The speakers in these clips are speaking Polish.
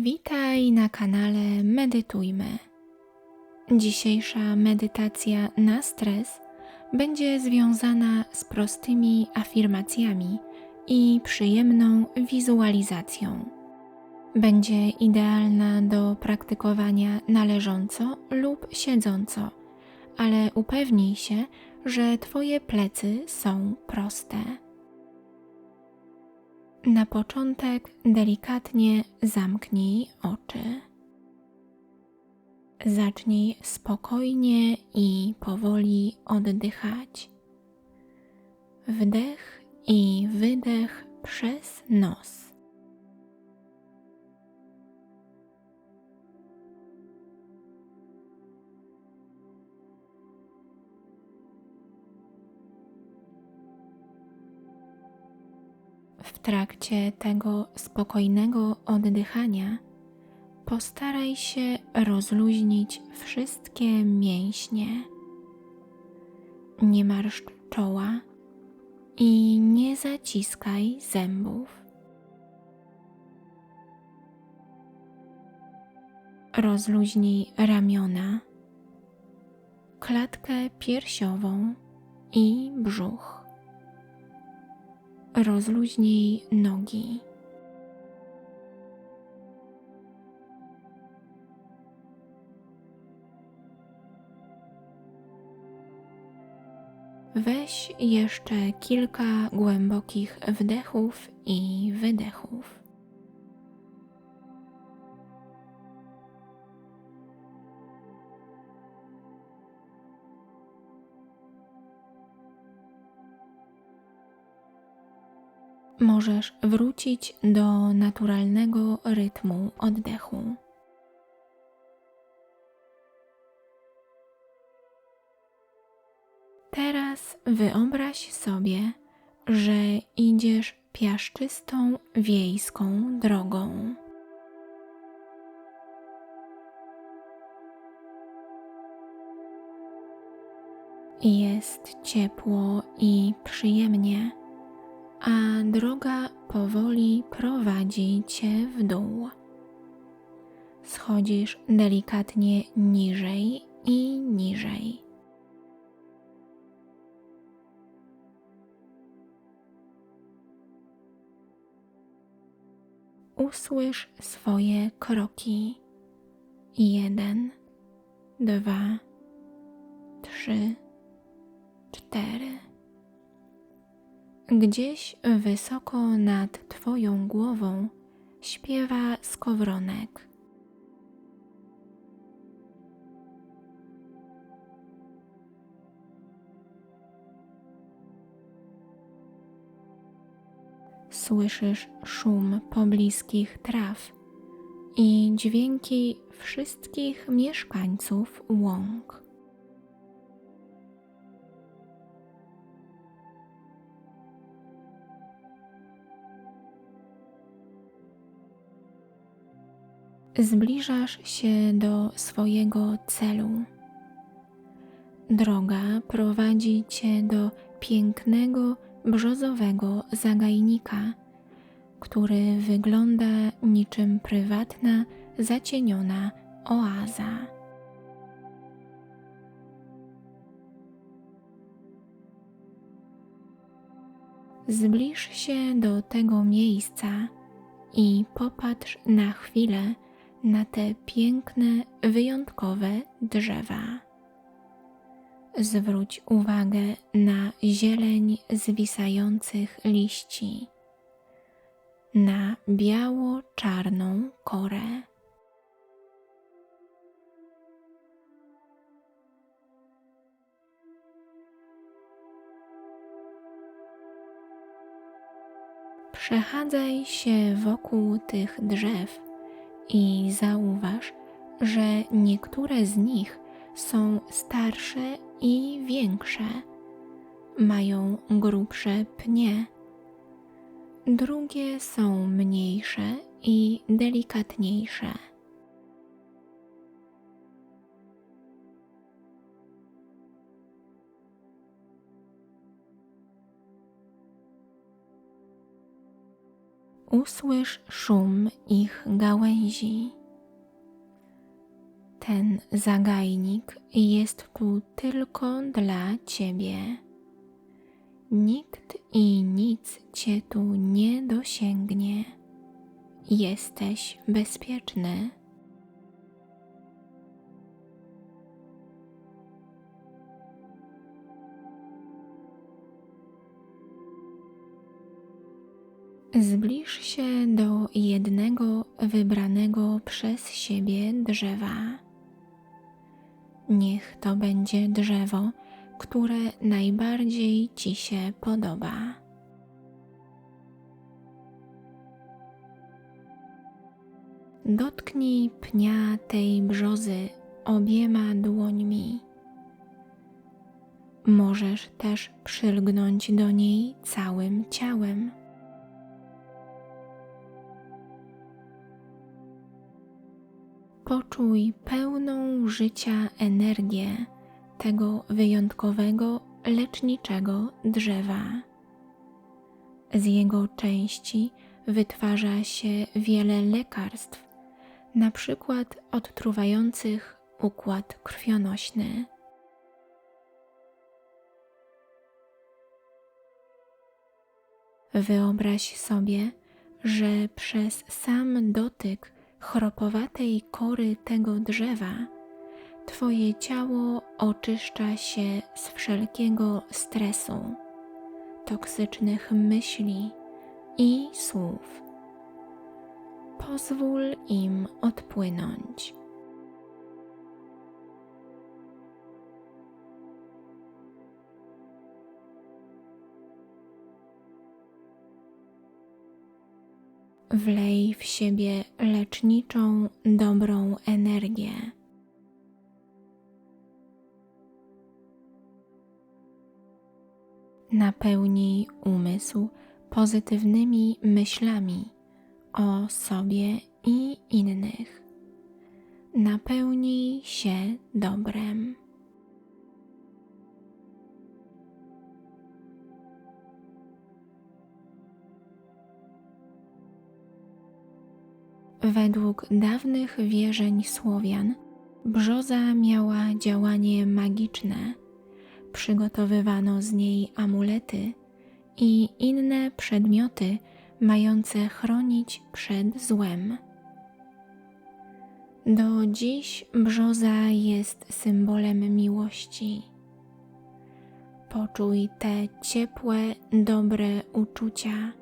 Witaj na kanale Medytujmy. Dzisiejsza medytacja na stres będzie związana z prostymi afirmacjami i przyjemną wizualizacją. Będzie idealna do praktykowania należąco lub siedząco, ale upewnij się, że Twoje plecy są proste. Na początek delikatnie zamknij oczy. Zacznij spokojnie i powoli oddychać. Wdech i wydech przez nos. W trakcie tego spokojnego oddychania postaraj się rozluźnić wszystkie mięśnie. Nie marszcz czoła i nie zaciskaj zębów. Rozluźnij ramiona, klatkę piersiową i brzuch rozluźnij nogi. Weź jeszcze kilka głębokich wdechów i wydechów. Możesz wrócić do naturalnego rytmu oddechu. Teraz wyobraź sobie, że idziesz piaszczystą wiejską drogą. Jest ciepło i przyjemnie a droga powoli prowadzi cię w dół. Schodzisz delikatnie niżej i niżej. Usłysz swoje kroki. Jeden, dwa, trzy, cztery. Gdzieś wysoko nad Twoją głową śpiewa skowronek. Słyszysz szum pobliskich traw i dźwięki wszystkich mieszkańców łąk. Zbliżasz się do swojego celu. Droga prowadzi cię do pięknego brzozowego zagajnika, który wygląda niczym prywatna, zacieniona oaza. Zbliż się do tego miejsca i popatrz na chwilę na te piękne, wyjątkowe drzewa. Zwróć uwagę na zieleń zwisających liści, na biało-czarną korę. Przechadzaj się wokół tych drzew i zauważ, że niektóre z nich są starsze i większe, mają grubsze pnie, drugie są mniejsze i delikatniejsze. Usłysz szum ich gałęzi. Ten zagajnik jest tu tylko dla ciebie. Nikt i nic cię tu nie dosięgnie. Jesteś bezpieczny. Zbliż się do jednego wybranego przez siebie drzewa. Niech to będzie drzewo, które najbardziej Ci się podoba. Dotknij pnia tej brzozy obiema dłońmi. Możesz też przylgnąć do niej całym ciałem. Poczuj pełną życia energię tego wyjątkowego leczniczego drzewa. Z jego części wytwarza się wiele lekarstw, na przykład odtruwających układ krwionośny. Wyobraź sobie, że przez sam dotyk chropowatej kory tego drzewa Twoje ciało oczyszcza się z wszelkiego stresu, toksycznych myśli i słów. Pozwól im odpłynąć. Wlej w siebie leczniczą, dobrą energię. Napełnij umysł pozytywnymi myślami o sobie i innych. Napełnij się dobrem. Według dawnych wierzeń Słowian, brzoza miała działanie magiczne. Przygotowywano z niej amulety i inne przedmioty mające chronić przed złem. Do dziś brzoza jest symbolem miłości. Poczuj te ciepłe, dobre uczucia,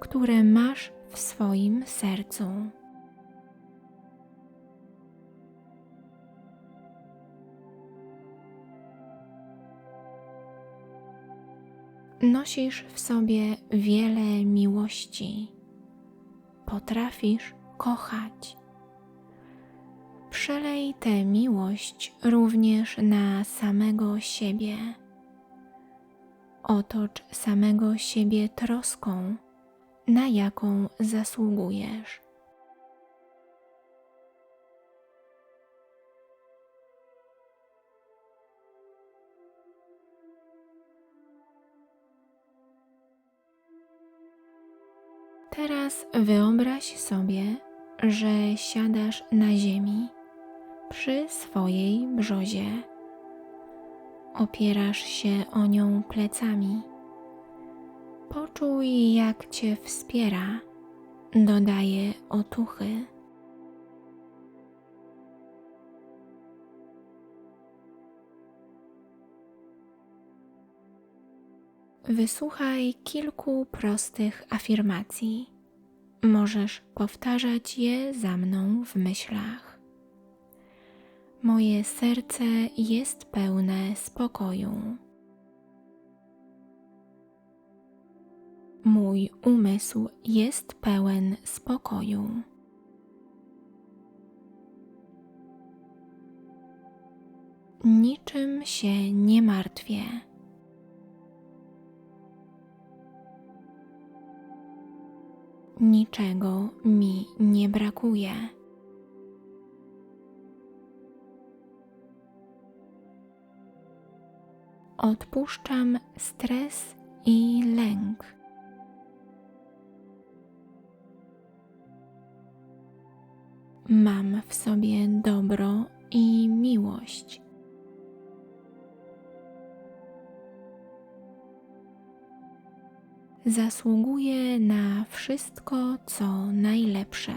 które masz w swoim sercu. Nosisz w sobie wiele miłości. Potrafisz kochać. Przelej tę miłość również na samego siebie. Otocz samego siebie troską, na jaką zasługujesz. Teraz wyobraź sobie, że siadasz na ziemi przy swojej brzozie. Opierasz się o nią plecami. Poczuj, jak cię wspiera, dodaje otuchy. Wysłuchaj kilku prostych afirmacji. Możesz powtarzać je za mną w myślach. Moje serce jest pełne spokoju. Mój umysł jest pełen spokoju. Niczym się nie martwię. niczego mi nie brakuje. Odpuszczam stres i lęk. Mam w sobie dobro i miłość. Zasługuję na wszystko, co najlepsze.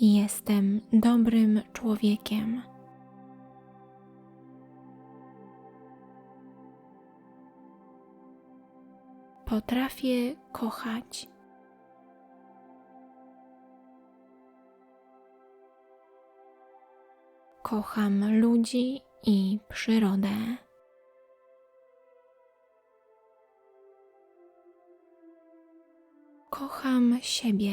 Jestem dobrym człowiekiem. Potrafię kochać. Kocham ludzi i przyrodę. Kocham siebie.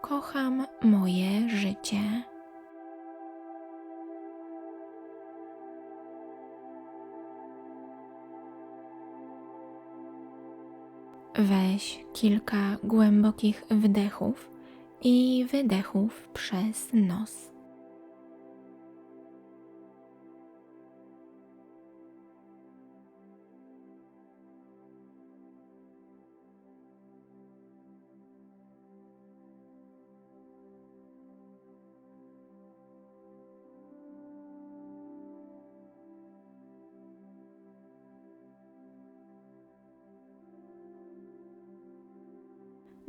Kocham moje życie. Weź kilka głębokich wdechów i wydechów przez nos.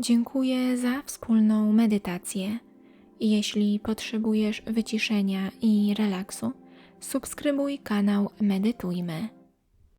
Dziękuję za wspólną medytację. Jeśli potrzebujesz wyciszenia i relaksu, subskrybuj kanał Medytujmy.